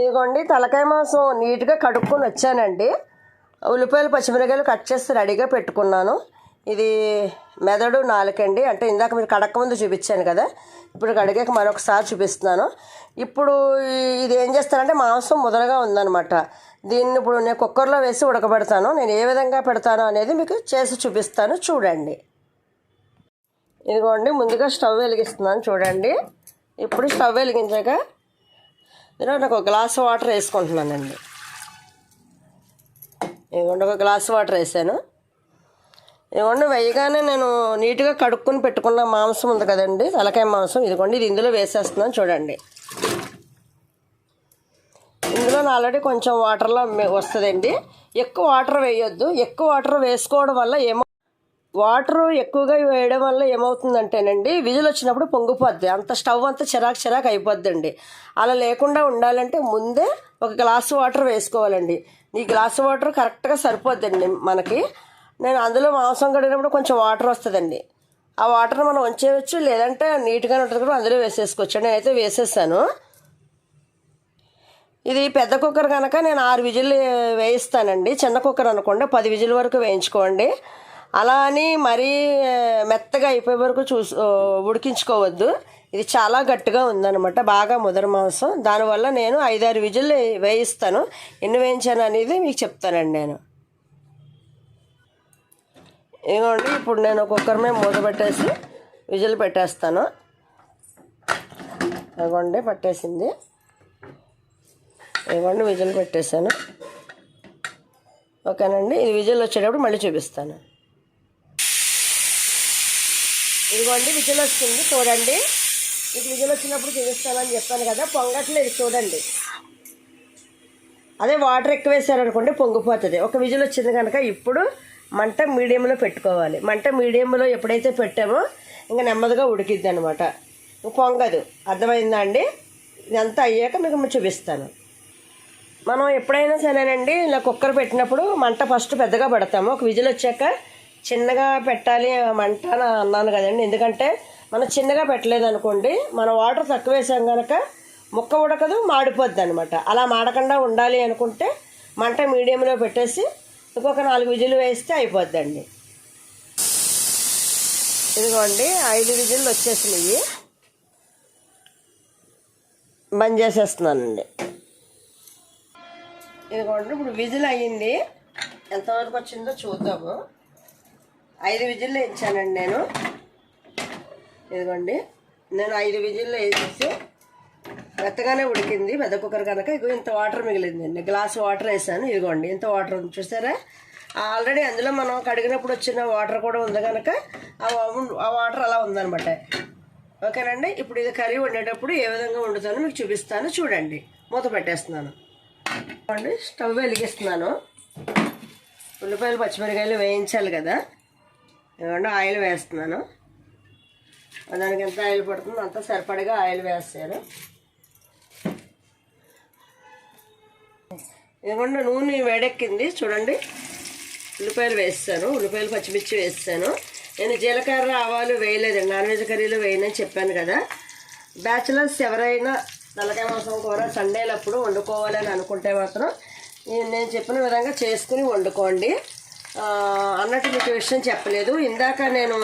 ఇదిగోండి తలకాయ మాంసం నీట్గా కడుక్కొని వచ్చానండి. ఉల్లిపాయలు పచ్చిమిరకాయలు కట్ చేసి రెడీగా పెట్టుకున్నాను. ఇది మెదడు నాలుకండి. అంటే ఇందాక మీరు కడక ముందు చూపించాను కదా. ఇప్పుడు కడిగాక మరొకసారి చూపిస్తున్నాను. ఇప్పుడు ఇది ఏం చేస్తానంటే మాంసం ముదరగా ఉందనమాట దీన్ని ఇప్పుడు నేను కుక్కర్లో వేసి ఉడకబెడతాను. నేను ఏ విధంగా పెడతాను అనేది మీకు చేసి చూపిస్తాను. చూడండి. ఇదిగోండి ముందుగా స్టవ్ వెలిగిస్తున్నాను చూడండి. ఇప్పుడు స్టవ్ వెలిగించాక తర్వాత ఒక గ్లాస్ వాటర్ వేసుకుంటున్నానండి. ఇవ్వండి ఒక గ్లాస్ వాటర్ వేసాను. ఇవ్వండి వేయగానే నేను నీట్గా కడుక్కొని పెట్టుకున్న మాంసం ఉంది కదండి తలకాయ మాంసం. ఇదిగోండి ఇది ఇందులో వేసేస్తున్నాను చూడండి. ఇందులో ఆల్రెడీ కొంచెం వాటర్లో వస్తుందండి. ఎక్కువ వాటర్ వేయొద్దు. ఎక్కువ వాటర్ వేసుకోవడం వల్ల ఏమో వాటర్ ఎక్కువగా వేయడం వల్ల ఏమవుతుందంటేనండి విజిల్ వచ్చినప్పుడు పొంగిపోద్ది. అంత స్టవ్ అంతా చిరాకు చిరాకు అయిపోద్దండి. అలా లేకుండా ఉండాలంటే ముందే ఒక గ్లాసు వాటర్ వేసుకోవాలండి. ఈ గ్లాసు వాటర్ కరెక్ట్గా సరిపోద్దండి మనకి. నేను అందులో మాంసం కడిగినప్పుడు కొంచెం వాటర్ వస్తుందండి. ఆ వాటర్ మనం ఉంచేయచ్చు లేదంటే నీట్గానే ఉంటుంది కూడా అందులో వేసేసుకోవచ్చు. నేనైతే వేసేసాను. ఇది పెద్ద కుక్కర్ కనుక నేను ఆరు విజిల్ వేయిస్తానండి. చిన్న కుక్కర్ అనుకోండి పది విజిల్ వరకు వేయించుకోండి. అలా అని మరీ మెత్తగా అయిపోయే వరకు చూసు ఉడికించుకోవద్దు. ఇది చాలా గట్టిగా ఉందన్నమాట బాగా ముదర మాంసం. దానివల్ల నేను ఐదారు విజిల్ వేయిస్తాను. ఎన్ని వేయించాను అనేది మీకు చెప్తానండి నేను. ఇదిగోండి ఇప్పుడు నేను కుక్కర్ మీద మూత పెట్టేసి విజిల్ పెట్టేస్తాను. ఇదిగోండి పట్టేసింది. ఇవ్వండి విజిల్ పెట్టేశాను. ఓకేనండి ఇది విజిల్ వచ్చేటప్పుడు మళ్ళీ చూపిస్తాను. ఇదిగోండి విజిల్ వస్తుంది చూడండి. మీకు విజిల్ వచ్చినప్పుడు చూపిస్తానని చెప్పాను కదా పొంగట్లేదు చూడండి. అదే వాటర్ ఎక్కువ వేసారనుకోండి పొంగిపోతుంది. ఒక విజిల్ వచ్చింది కనుక ఇప్పుడు మంట మీడియంలో పెట్టుకోవాలి. మంట మీడియంలో ఎప్పుడైతే పెట్టామో ఇంకా నెమ్మదిగా ఉడికిద్ది అనమాట పొంగదు. అర్థమైందా అండి? ఇదంతా అయ్యాక మీకు చూపిస్తాను. మనం ఎప్పుడైనా సరేనండి ఇలా కుక్కర్ పెట్టినప్పుడు మంట ఫస్ట్ పెద్దగా పెడతాము. ఒక విజిల్ వచ్చాక చిన్నగా పెట్టాలి ఆ మంట అని అన్నాను కదండి. ఎందుకంటే మనం చిన్నగా పెట్టలేదు అనుకోండి మనం వాటర్ తక్కువ వేసాం కనుక ముక్క ఉడకదు మాడిపోద్ది అనమాట అలా మాడకుండా ఉండాలి అనుకుంటే మంట మీడియంలో పెట్టేసి ఇంకొక నాలుగు విజులు వేస్తే అయిపోద్దండి. ఇదిగోండి ఐదు విజిల్లు వచ్చేసినాయి. బంద్ చేసేస్తున్నానండి. ఇదిగోండి ఇప్పుడు విజిల్ అయ్యింది. ఎంతవరకు వచ్చిందో చూద్దాము. ఐదు విజిల్లో ఇచ్చానండి నేను. ఇదిగోండి. నేను ఐదు విజిల్లో వేసేసి మెత్తగానే ఉడికింది. పెద్ద కుక్కర్ కనుక ఇగో ఇంత వాటర్ మిగిలిందండి. గ్లాస్ వాటర్ వేసాను. ఇదిగోండి ఇంత వాటర్ ఉంది. చూసారా? ఆల్రెడీ అందులో మనం కడిగినప్పుడు వచ్చిన వాటర్ కూడా ఉంది కనుక ఆ వాటర్ అలా ఉందనమాట ఓకేనండి? ఇప్పుడు ఇది కర్రీ వండేటప్పుడు ఏ విధంగా వండుతానో మీకు చూపిస్తాను. చూడండి. మూత పెట్టేస్తున్నాను. స్టవ్ వెలిగిస్తున్నాను. ఉల్లిపాయలు పచ్చిమిరకాయలు వేయించాలి కదా. ఇవ్వండి ఆయిల్ వేస్తున్నాను. దానికి ఎంత ఆయిల్ పడుతుందో అంత సరిపడగా ఆయిల్ వేస్తాను. ఇవ్వండి నూనె వేడెక్కింది. చూడండి. ఉల్లిపాయలు వేస్తాను. ఉల్లిపాయలు పచ్చిమిర్చి వేస్తాను. నేను జీలకర్ర ఆవాలు వేయలేదండి. నాన్ వెజ్ కర్రీలు వేయనని చెప్పాను కదా. బ్యాచిలర్స్ ఎవరైనా తలకాయ మాంసం కూర సండేలప్పుడు వండుకోవాలని అనుకుంటే మాత్రం నేను చెప్పిన విధంగా చేసుకుని వండుకోండి. అన్నట్టు మీకు విషయం చెప్పలేదు. ఇందాక నేను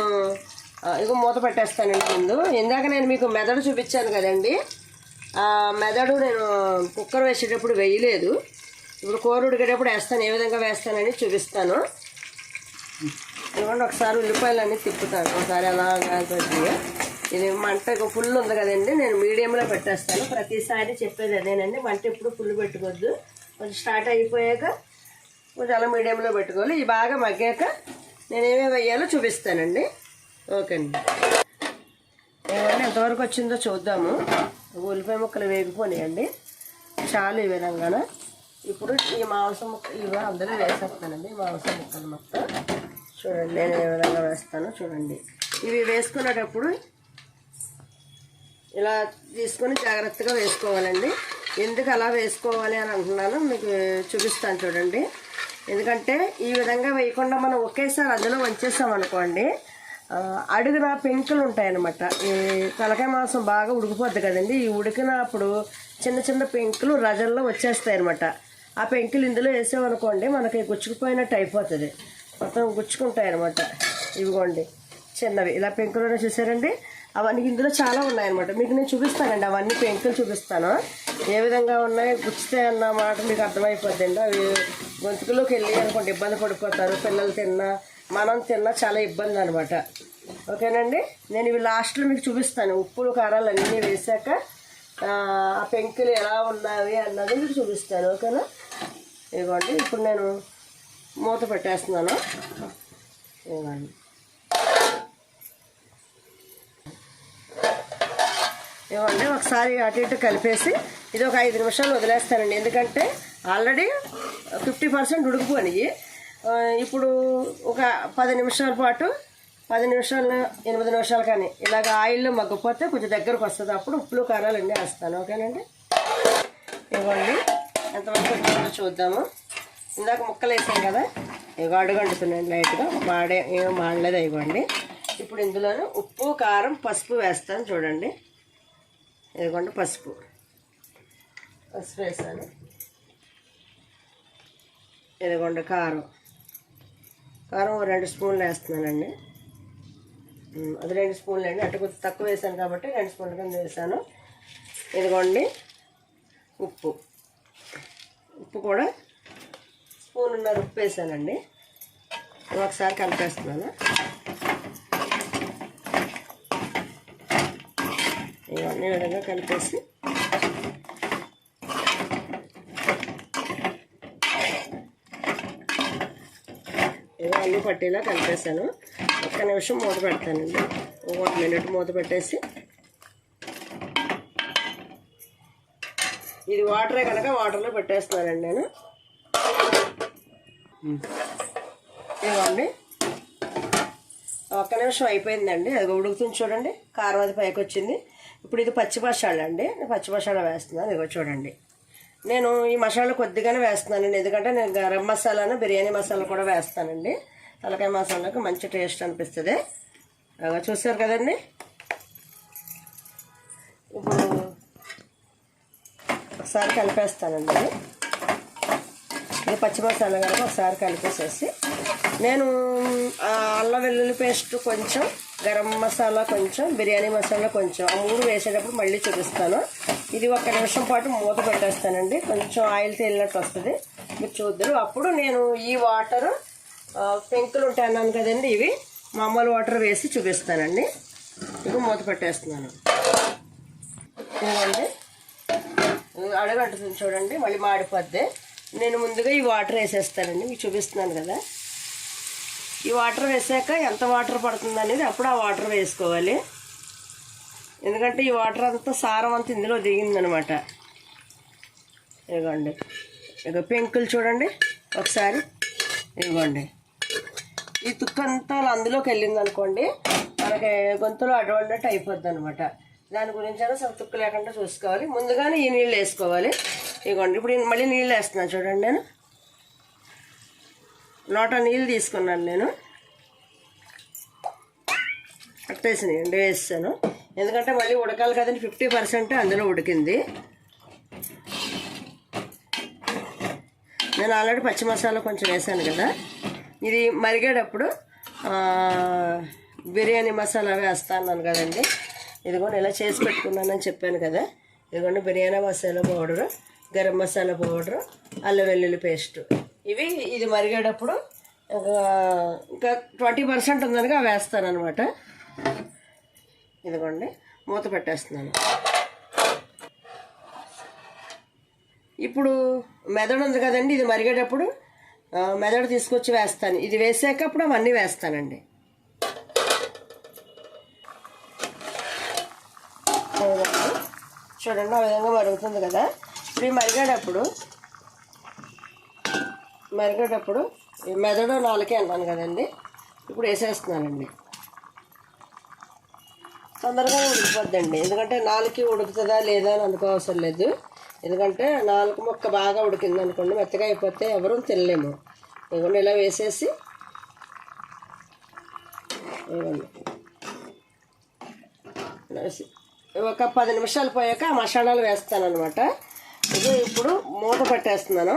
ఇగో మూత పెట్టేస్తానండి ముందు. ఇందాక నేను మీకు మెదడు చూపించాను కదండి. ఆ మెదడు నేను కుక్కర్ వేసేటప్పుడు వేయలేదు. ఇప్పుడు కూర ఉడికేటప్పుడు వేస్తాను. ఏ విధంగా వేస్తానని చూపిస్తాను. ఇవ్వండి ఒకసారి ఉల్లిపాయలు అన్నీ తిప్పుతాను. ఒకసారి అలా ఇది మంట ఫుల్ ఉంది కదండి. నేను మీడియంలో పెట్టేస్తాను. ప్రతిసారి చెప్పేది అదేనండి. మంట ఎప్పుడు ఫుల్ పెట్టుకోవద్దు. కొంచెం స్టార్ట్ అయిపోయాక కొంచెం అలా మీడియంలో పెట్టుకోవాలి. ఇది బాగా మగ్గాక నేను ఏమేమి వేయాలో చూపిస్తానండి. ఓకే అండి ఎంతవరకు వచ్చిందో చూద్దాము. ఉల్లిపాయ ముక్కలు వేగిపోయాయండి చాలు ఈ విధంగాన ఇప్పుడు ఈ మాంసం ముక్క ఇవి అందులో వేసేస్తానండి. మాంసం ముక్కలు మొత్తం. చూడండి నేను ఏ విధంగా వేస్తానో చూడండి. ఇవి వేసుకునేటప్పుడు ఇలా తీసుకొని జాగ్రత్తగా వేసుకోవాలండి. ఎందుకు అలా వేసుకోవాలి అని అంటున్నాను మీకు చూపిస్తాను చూడండి. ఎందుకంటే ఈ విధంగా వేయకుండా మనం ఒకేసారి అందులో వంచేసాం అనుకోండి అడుగున పెంకులు ఉంటాయన్నమాట. ఈ తలకాయ మాంసం బాగా ఉడికిపోద్ది కదండి. ఈ ఉడికినప్పుడు చిన్న చిన్న పెంకులు రజల్లో వచ్చేస్తాయి అనమాట ఆ పెంకులు ఇందులో వేసామనుకోండి మనకి గుచ్చుకుపోయినట్టు అయిపోతుంది. మొత్తం గుచ్చుకుంటాయి అనమాట ఇవిగోండి చిన్నవి. ఇలా పెంకులు చూసారండి? అవన్నీ ఇందులో చాలా ఉన్నాయన్నమాట. మీకు నేను చూపిస్తానండి అవన్నీ పెంకులు చూపిస్తాను. ఏ విధంగా ఉన్నాయి? గుచ్చితే అన్న మాట మీకు అర్థమైపోద్దండి. అవి గొంతుకులోకి వెళ్ళి అనుకోండి ఇబ్బంది పడిపోతారు పిల్లలు తిన్నా మనం తిన్నా చాలా ఇబ్బంది అనమాట ఓకేనండి? నేను ఇవి లాస్ట్లో మీకు చూపిస్తాను. ఉప్పులు కారాలు అన్నీ వేసాక ఆ ఆ పెంకులు ఎలా ఉన్నాయి అన్నది మీకు చూపిస్తాను. ఓకేనా? ఇదిగోండి ఇప్పుడు నేను మూత పెట్టేస్తున్నాను. ఇదిగోండి. ఇవ్వండి. ఒకసారి అటు ఇటు కలిపేసి ఇది ఒక ఐదు నిమిషాలు వదిలేస్తానండి. ఎందుకంటే ఆల్రెడీ ఫిఫ్టీ పర్సెంట్ ఉడికిపోయినాయి. ఇప్పుడు ఒక పది నిమిషాల పాటు పది నిమిషాలు ఎనిమిది నిమిషాలు కానీ ఇలాగ ఆయిల్లో మగ్గిపోతే కొంచెం దగ్గరకు వస్తుంది. అప్పుడు ఉప్పులు కారాలన్నీ వేస్తాను. ఓకేనండి? ఇవ్వండి. ఎంతవరకు వచ్చిందో చూద్దాము. ఇందాక ముక్కలు వేసాం కదా? ఇగో అడుగంటుతున్నాను లైట్గా. మాడే ఏం మాడలేదు ఇవ్వండి. ఇప్పుడు ఇందులోనే ఉప్పు కారం పసుపు వేస్తాను చూడండి. ఇదిగోండి పసుపు. పసుపు వేసాను. ఇదిగోండి కారం. కారం రెండు స్పూన్లు వేస్తున్నానండి. అది రెండు స్పూన్లు అండి. అంటే కొంచెం తక్కువ వేసాను కాబట్టి రెండు స్పూన్ల కింద వేసాను. ఇదిగోండి ఉప్పు. ఉప్పు కూడా స్పూన్ ఉన్నారు ఉప్పు వేసానండి. ఒకసారి కలిపేస్తున్నాను. ఈ విధంగా కలిపేసి. ఇవి అన్నీ పట్టేలా కలిపేసాను ఒక్క నిమిషం మూత పెడతానండి. ఒక మినిట్ మూత పెట్టేసి. ఇది వాటరే కనుక వాటర్లో పెట్టేస్తున్నానండి నేను. ఇవ్వండి. ఒక్క నిమిషం అయిపోయిందండి. అది ఉడుకుతుంది చూడండి. కారం అది పైకి వచ్చింది ఇప్పుడు ఇది పచ్చి మసాలా అండి. పచ్చి మసాలా వేస్తున్నాను. ఇదిగో చూడండి. నేను ఈ మసాలా కొద్దిగానే వేస్తున్నానండి. ఎందుకంటే నేను గరం మసాలాను బిర్యానీ మసాలా కూడా వేస్తానండి. తలకాయ మసాలాకు మంచి టేస్ట్ అనిపిస్తుంది. అలా చూసారు కదండి. ఇప్పుడు ఒకసారి కలిపేస్తానండి. అది ఇది పచ్చి మసాలా కనుక ఒకసారి కలిపేసేసి నేను అల్లం వెల్లుల్లి పేస్ట్ కొంచెం గరం మసాలా కొంచెం బిర్యానీ మసాలా కొంచెం ఆ మూడు వేసేటప్పుడు మళ్ళీ చూపిస్తాను. ఇది ఒక నిమిషం పాటు మూత పెట్టేస్తానండి. కొంచెం ఆయిల్ తేలినట్టు వస్తుంది. మీరు చూద్దరు. అప్పుడు నేను ఈ వాటర్ పెంకులు ఉంటాయి అన్నాను కదండి ఇవి మామూలు వాటర్ వేసి చూపిస్తానండి. ఇవి మూత పెట్టేస్తున్నాను. ఇదిగోండి. అడగంటుంది చూడండి. మళ్ళీ మాడిపోద్ది. నేను ముందుగా ఈ వాటర్ వేసేస్తానండి మీకు చూపిస్తున్నాను కదా. ఈ వాటర్ వేసాక ఎంత వాటర్ పడుతుంది అనేది అప్పుడు ఆ వాటర్ వేసుకోవాలి. ఎందుకంటే ఈ వాటర్ అంతా సారం అంతా ఇందులో దిగిందనమాట. ఇదిగోండి. ఇక పెంకులు చూడండి ఒకసారి. ఇదిగోండి. ఈ తుక్కంతా అందులోకి వెళ్ళింది అనుకోండి మనకి గొంతులో అడవన్నట్టు అయిపోద్ది అనమాట దాని గురించి అయినా సరే తుక్కు లేకుండా చూసుకోవాలి. ముందుగానే ఈ నీళ్ళు వేసుకోవాలి. ఇదిగోండి ఇప్పుడు మళ్ళీ నీళ్ళు వేస్తున్నాను చూడండి నేను. లోట నీళ్ళు తీసుకున్నాను నేను. కట్టేసినాయండి వేసాను ఎందుకంటే మళ్ళీ ఉడకాలి కదండి ఫిఫ్టీ పర్సెంట్ అందులో ఉడికింది. నేను ఆల్రెడీ పచ్చి మసాలా కొంచెం వేసాను కదా. ఇది మరిగేటప్పుడు బిర్యానీ మసాలా వేస్తా అన్నాను కదండి. ఇదిగోండి ఇలా చేసి పెట్టుకున్నానని చెప్పాను కదా. ఇదిగోండి బిర్యానీ మసాలా పౌడరు. గరం మసాలా పౌడరు అల్లం వెల్లుల్లి పేస్ట్. ఇవి ఇది మరిగేటప్పుడు ఇంకా ఇంకా ట్వంటీ పర్సెంట్ ఉందనగా వేస్తాను అనమాట ఇదిగోండి మూత పెట్టేస్తున్నాను. ఇప్పుడు మెదడు ఉంది కదండి ఇది మరిగేటప్పుడు మెదడు తీసుకొచ్చి వేస్తాను. ఇది వేసాక అప్పుడు అవన్నీ వేస్తానండి. చూడండి ఆ విధంగా మరుగుతుంది కదా. ఇప్పుడు మరిగేటప్పుడు మరిగేటప్పుడు ఈ మెదడు నాలుకే అంటాను కదండి. ఇప్పుడు వేసేస్తున్నానండి. తొందరగా ఉడికిపోద్దండి. ఎందుకంటే నాలుగు ఉడుకుతుందా లేదా అని అనుకోవసరం లేదు. ఎందుకంటే నాలుగు ముక్క బాగా ఉడికింది అనుకోండి మెత్తగా అయిపోతే ఎవరూ తినలేము. ఇవ్వండి ఇలా వేసేసి ఇవ్వండి ఒక పది నిమిషాలు పోయాక మసాలాలు వేస్తాను అనమాట ఇది ఇప్పుడు మూత పెట్టేస్తున్నాను.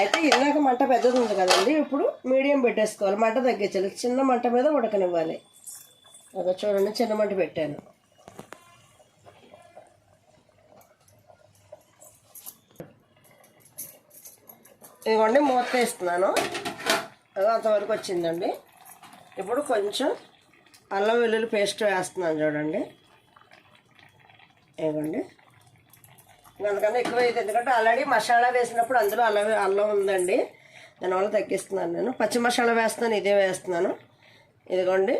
అయితే ఇందాక మంట పెద్దది ఉంది కదండి ఇప్పుడు మీడియం పెట్టేసుకోవాలి. మంట తగ్గించాలి. చిన్న మంట మీద ఉడకనివ్వాలి. ఒక చూడండి చిన్న మంట పెట్టాను. ఇదిగోండి మూత వేస్తున్నాను. అది అంతవరకు వచ్చిందండి. ఇప్పుడు కొంచెం అల్లం వెల్లుల్లి పేస్ట్ వేస్తున్నాను చూడండి. ఇవ్వండి అందుకని ఎక్కువ అయితే ఎందుకంటే ఆల్రెడీ మసాలా వేసినప్పుడు అందులో అల్లం అల్లం ఉందండి. దానివల్ల తగ్గిస్తున్నాను నేను. పచ్చి మసాలా వేస్తున్నాను ఇదే వేస్తున్నాను. ఇదిగోండి.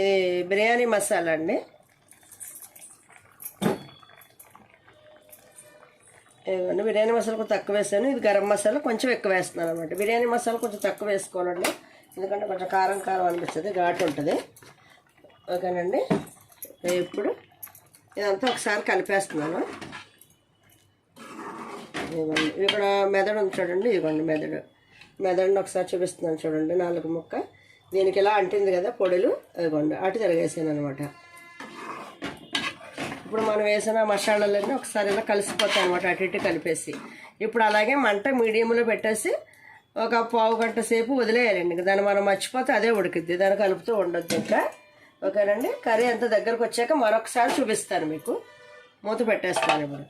ఇది బిర్యానీ మసాలా అండి. ఇదిగోండి. బిర్యానీ మసాలా కొంచెం తక్కువ వేసాను. ఇది గరం మసాలా కొంచెం ఎక్కువ వేస్తున్నాను అనమాట బిర్యానీ మసాలా కొంచెం తక్కువ వేసుకోవాలండి. ఎందుకంటే కొంచెం కారం కారం అనిపిస్తుంది ఘాటు ఉంటుంది. ఓకేనండి. ఇప్పుడు ఇదంతా ఒకసారి కలిపేస్తున్నాను. ఇదిగోండి ఇక్కడ మెదడు ఉంది చూడండి ఇదిగోండి మెదడు. మెదడుని ఒకసారి చూపిస్తున్నాను చూడండి నాలుగు ముక్క. దీనికి ఇలా అంటింది కదా పొడులు ఇవ్వండి అటు తిరగేసాను అనమాట ఇప్పుడు మనం వేసిన మసాలాలన్నీ ఒకసారి ఇలా కలిసిపోతాయి అనమాట అటు ఇటు కలిపేసి. ఇప్పుడు అలాగే మంట మీడియంలో పెట్టేసి ఒక పావు గంట సేపు వదిలేయాలండి. దాన్ని మనం మర్చిపోతే అదే ఉడికిద్ది. దాన్ని కలుపుతూ ఉండొద్దు ఇంకా. ఓకేనండి? కర్రీ అంత దగ్గరకు వచ్చాక మరొకసారి చూపిస్తాను మీకు. మూత పెట్టేస్తాను ఇప్పుడు.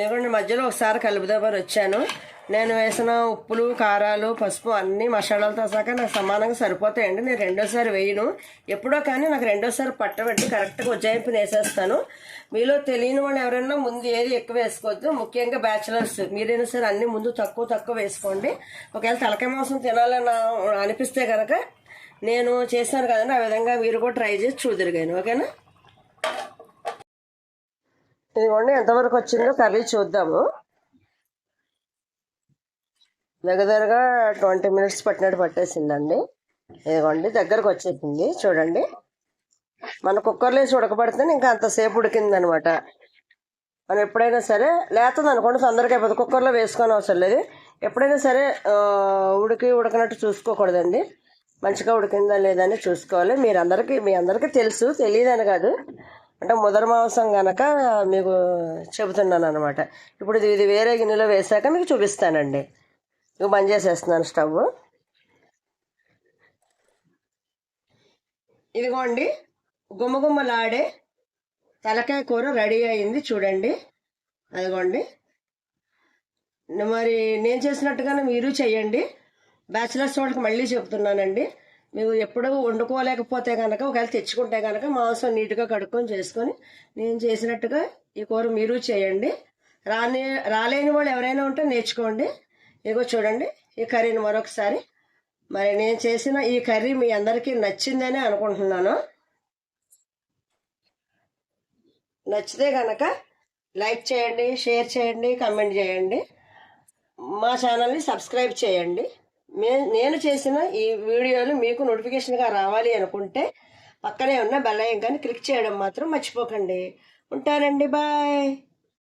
ఇదిగోండి మధ్యలో ఒకసారి కలుపుదామని వచ్చాను. నేను వేసిన ఉప్పులు కారాలు పసుపు అన్ని మసాలాలతో సహా నాకు సమానంగా సరిపోతాయండి. నేను రెండోసారి వేయను. ఎప్పుడో కానీ నాకు రెండోసారి పట్టబెట్టి కరెక్ట్గా ఉజ్జాయింపుని వేసేస్తాను. మీలో తెలియని వాళ్ళు ఎవరైనా ముందు ఏది ఎక్కువ వేసుకోవద్దు. ముఖ్యంగా బ్యాచిలర్స్. మీరైనా సరే అన్ని ముందు తక్కువ తక్కువ వేసుకోండి. ఒకవేళ తలకాయ మాంసం తినాలని అనిపిస్తే కనుక నేను చేశాను కదండి ఆ విధంగా మీరు కూడా ట్రై చేసి చూదురుగాను. ఓకేనా? ఇదిగోండి ఎంతవరకు వచ్చిందో కర్రీ చూద్దాము. దగ్గరగా ట్వంటీ మినిట్స్ పట్టినట్టు పట్టేసిందండి. ఇదిగోండి దగ్గరకు వచ్చేసింది చూడండి. మన కుక్కర్లో వేసి ఉడకబడితే ఇంకా అంతసేపు ఉడికిందనమాట. మనం ఎప్పుడైనా సరే లేతుంది అనుకోండి తొందరగా అయిపోతుంది. కుక్కర్లో వేసుకొని అవసరం లేదు. ఎప్పుడైనా సరే ఉడికి ఉడకనట్టు చూసుకోకూడదండి. మంచిగా ఉడికిందా లేదా అని చూసుకోవాలి. మీరు అందరికీ మీ అందరికీ తెలుసు తెలియదని కాదు. అంటే ముదర మాంసం కనుక మీకు చెబుతున్నాను అనమాట ఇప్పుడు ఇది ఇది వేరే గిన్నెలో వేసాక మీకు చూపిస్తానండి. ఇక బంద్ చేసేస్తున్నాను స్టవ్. ఇదిగోండి గుమ్మగుమ్మలాడే తలకాయ కూర రెడీ అయింది చూడండి. అదిగోండి. మరి నేను చేసినట్టుగానే మీరు చేయండి. బ్యాచిలర్స్ వాళ్ళకి మళ్ళీ చెప్తున్నానండి. మీరు ఎప్పుడూ వండుకోలేకపోతే కనుక ఒకవేళ తెచ్చుకుంటే కనుక మాంసం నీట్గా కడుక్కొని చేసుకొని నేను చేసినట్టుగా ఈ కూర మీరు చేయండి. రాని రాలేని వాళ్ళు ఎవరైనా ఉంటే నేర్చుకోండి. ఇదిగో చూడండి ఈ కర్రీని మరొకసారి. మరి నేను చేసిన ఈ కర్రీ మీ అందరికీ నచ్చిందని అనుకుంటున్నాను. నచ్చితే కనుక లైక్ చేయండి షేర్ చేయండి కమెంట్ చేయండి. మా ఛానల్ని సబ్స్క్రైబ్ చేయండి. నేను చేసిన ఈ వీడియోలు మీకు నోటిఫికేషన్గా రావాలి అనుకుంటే పక్కనే ఉన్న బెల్ కానీ క్లిక్ చేయడం మాత్రం మర్చిపోకండి. ఉంటానండి బాయ్.